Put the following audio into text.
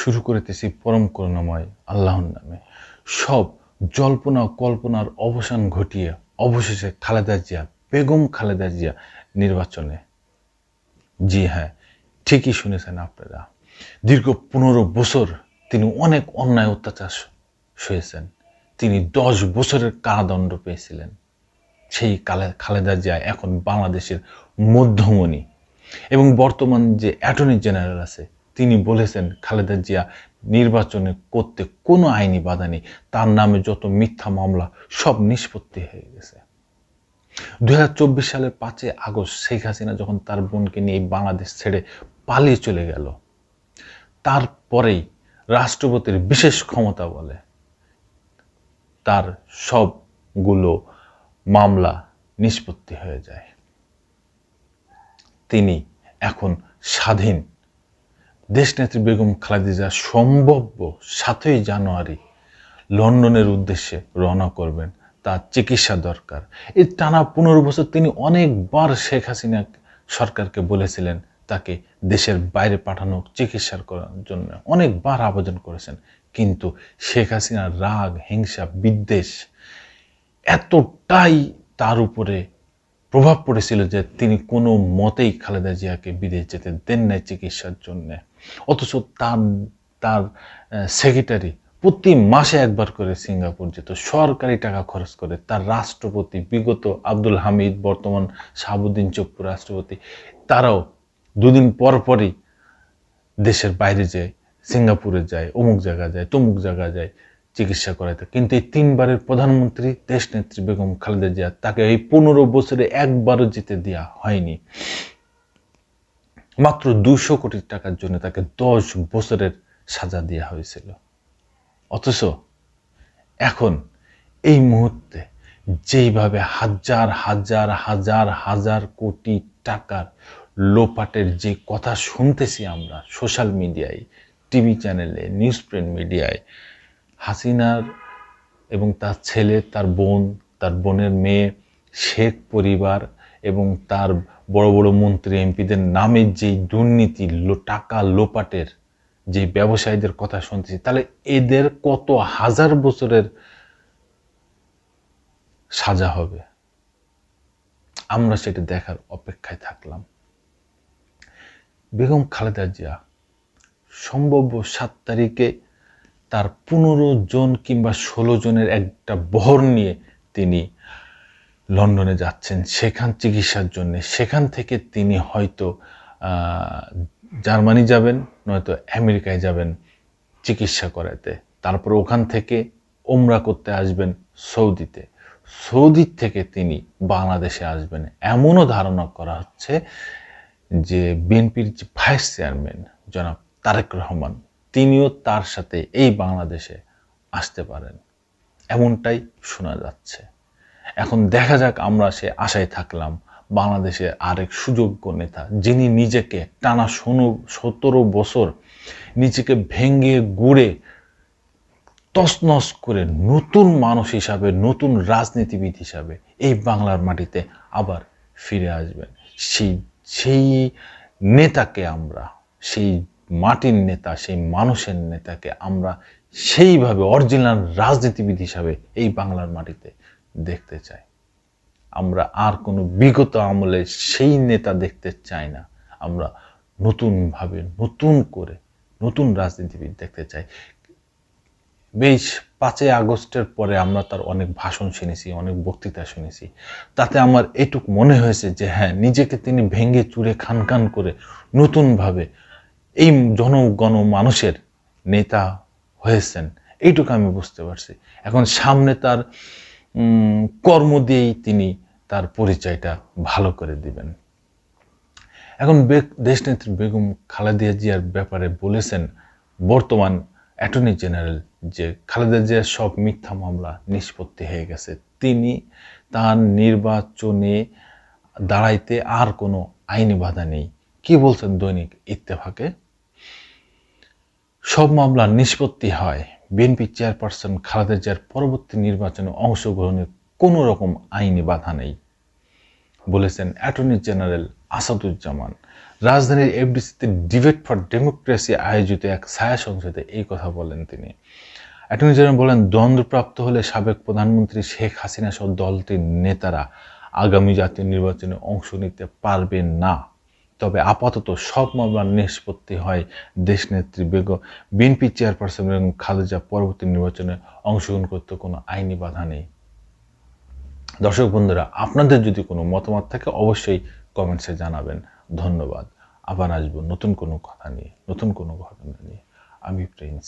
শুরু করিতেছি পরম করুণাময় আল্লাহর নামে। সব জল্পনা কল্পনার অবসান ঘটিয়ে অবশেষে খালেদা জিয়া, বেগম খালেদা জিয়া নির্বাচনে। জি হ্যাঁ ঠিকই শুনেছেন আপনারা। দীর্ঘ পনেরো বছর তিনি অনেক অন্যায় অত্যাচার সয়েছেন। তিনি দশ বছরের কারাদণ্ড পেয়েছিলেন। সেই কালে খালেদা জিয়া এখন বাংলাদেশের মধ্যমণি। এবং বর্তমান যে অ্যাটর্নি জেনারেল আছে তিনি বলেছেন, খালেদা জিয়া নির্বাচনে করতে কোনো আইনি বাধা নেই। তার নামে যত মিথ্যা মামলা, সব নিষ্পত্তি হয়ে গেছে। দুই হাজার চব্বিশ সালের পাঁচই আগস্ট শেখ হাসিনা যখন তার বোনকে নিয়ে বাংলাদেশ ছেড়ে পালিয়ে চলে গেল, তারপরেই রাষ্ট্রপতির বিশেষ ক্ষমতা বলে তার সবগুলো মামলা নিষ্পত্তি হয়ে যায়। তিনি এখন স্বাধীন দেশনেত্রী বেগম খালেদা সম্ভাব্য সাতই জানুয়ারি লন্ডনের উদ্দেশ্যে রওনা করবেন, তার চিকিৎসা দরকার। এই টানা পনেরো বছর তিনি অনেকবার শেখ হাসিনা সরকারকে বলেছিলেন তাকে দেশের বাইরে পাঠানো চিকিৎসার করার জন্য অনেকবার আবেদন করেছেন। কিন্তু শেখ হাসিনার রাগ, হিংসা, বিদ্বেষ এতটাই তার উপরে প্রভাব পড়েছিল যে তিনি কোনো মতেই খালেদা জিয়াকে বিদেশ যেতে দেন নাই চিকিৎসার জন্যে। অথচ তার তার সেক্রেটারি প্রতি মাসে একবার করে সিঙ্গাপুর যেত। সরকারি টাকা খরচ করে। তার রাষ্ট্রপতি বিগত আব্দুল হামিদ, বর্তমান শাহাবুদ্দিন চপ্পু রাষ্ট্রপতি, তারাও দুদিন পর পরই দেশের বাইরে যায়, সিঙ্গাপুরে যায়, অমুক জায়গা যায়, তমুক জায়গা যায়। চিকিৎসা করাইতে কিন্তু এই তিনবারের প্রধানমন্ত্রী, দেশনেত্রী বেগম খালেদা জিয়া তাকে এই পনেরো বছরে একবারও যেতে দেওয়া হয়নি। মাত্র দুশো কোটি টাকার জন্য তাকে দশ বছরের সাজা দেওয়া হয়েছিল। অথচ এখন এই মুহূর্তে যেইভাবে হাজার হাজার হাজার হাজার কোটি টাকার লোপাটের যে কথা শুনতেছি আমরা সোশ্যাল মিডিয়ায়, টিভি চ্যানেলে, নিউজ প্রিন্ট মিডিয়ায় হাসিনার এবং তার ছেলে, তার বোন, তার বোনের মেয়ে, শেখ পরিবার এবং তার বড় বড় মন্ত্রী, এমপিদের নামে যেই দুর্নীতি টাকা লোপাটের যে ব্যবসায়ীদের কথা শুনতেছি, তাহলে এদের কত হাজার বছরের সাজা হবে? আমরা সেটা দেখার অপেক্ষায় থাকলাম। বেগম খালেদা জিয়া, সম্ভাব্য সাত তারিখে তার পনেরো জন কিংবা ষোলো জনের একটা বহর নিয়ে তিনি লন্ডনে যাচ্ছেন, সেখান চিকিৎসার জন্য। সেখান থেকে তিনি হয়তো জার্মানি যাবেন, নয়তো আমেরিকায় যাবেন চিকিৎসা করাতে। তারপর ওখান থেকে ওমরা করতে আসবেন সৌদিতে। সৌদির থেকে তিনি বাংলাদেশে আসবেন। এমনও ধারণা করা হচ্ছে যে বিএনপির যে ভাইস চেয়ারম্যান জনাব তারেক রহমান তিনিও তার সাথে এই বাংলাদেশে আসতে পারেন। এমনটাই শোনা যাচ্ছে। এখন দেখা যাক আমরা সে আশায় থাকলাম বাংলাদেশের আরেক সুযোগ্য নেতা, যিনি নিজেকে টানা ষোলো সতেরো বছর নিজেকে ভেঙে গুড়ে তসনস করে নতুন মানুষ হিসাবে, নতুন রাজনীতিবিদ হিসাবে এই বাংলার মাটিতে আবার ফিরে আসবেন। সেই সেই নেতাকে আমরা, সেই মাটির নেতা, সেই মানুষের নেতাকে আমরা সেইভাবে অরিজিনাল রাজনীতিবিদ হিসাবে এই বাংলার মাটিতে দেখতে চাই। আমরা আর কোনো বিগত আমলে সেই নেতা দেখতে চাই না। আমরা নতুনভাবে, নতুন করে, নতুন রাজনীতিবিদ দেখতে চাই। বেশ, পাঁচই আগস্টের পরে আমরা তার অনেক ভাষণ শুনেছি, অনেক বক্তৃতা শুনেছি। তাতে আমার এটুক মনে হয়েছে যে হ্যাঁ নিজেকে তিনি ভেঙে চুরে খান খান করে নতুনভাবে এই জনগণ মানুষের নেতা হয়েছেন। এইটুকু আমি বুঝতে পারছি। এখন সামনে তার কর্ম দিয়েই তিনি তার পরিচয়টা ভালো করে দিবেন। এখন দেশনেত্রী বেগম খালেদা জিয়ার ব্যাপারে বলেছেন বর্তমান অ্যাটর্নি জেনারেল যে খালেদা জিয়ার সব মিথ্যা মামলা নিষ্পত্তি হয়ে গেছে। তিনি তার নির্বাচনে দাঁড়াইতে আর কোনো আইনি বাধা নেই। কি বলছেন দৈনিক ইত্তেফাকে? সব মামলা নিষ্পত্তি হয়। বিএনপি চেয়ারপারসন খালেদা জিয়ার পরবর্তী নির্বাচনে অংশগ্রহণের কোনো রকম আইনি বাধা নেই, বলেছেন অ্যাটর্নি জেনারেল আসাদুজ্জামান। রাজধানীর এফডিসিতে ডিবেট ফর ডেমোক্রেসি আয়োজিত এক ছায়া সংসদে এই কথা বলেন তিনি। অ্যাটর্নি জেনারেল বলেন, দ্বন্দ্বপ্রাপ্ত হলে সাবেক প্রধানমন্ত্রী শেখ হাসিনা সহ দলটির নেতারা আগামী জাতীয় নির্বাচনে অংশ নিতে পারবেন না। তবে আপাতত সব মামলার নিষ্পত্তি হয় দেশনেত্রী বেগম বিএনপি চেয়ারপারসন বেগম খালেদা পরবর্তী নির্বাচনে অংশগ্রহণ করতে কোনো আইনি বাধা নেই। দর্শক বন্ধুরা, আপনাদের যদি কোনো মতামত থাকে অবশ্যই কমেন্টসে জানাবেন। ধন্যবাদ। আবার আসব নতুন কোনো কথা নিয়ে, নতুন কোনো ঘটনা নিয়ে। আমি প্রিন্স।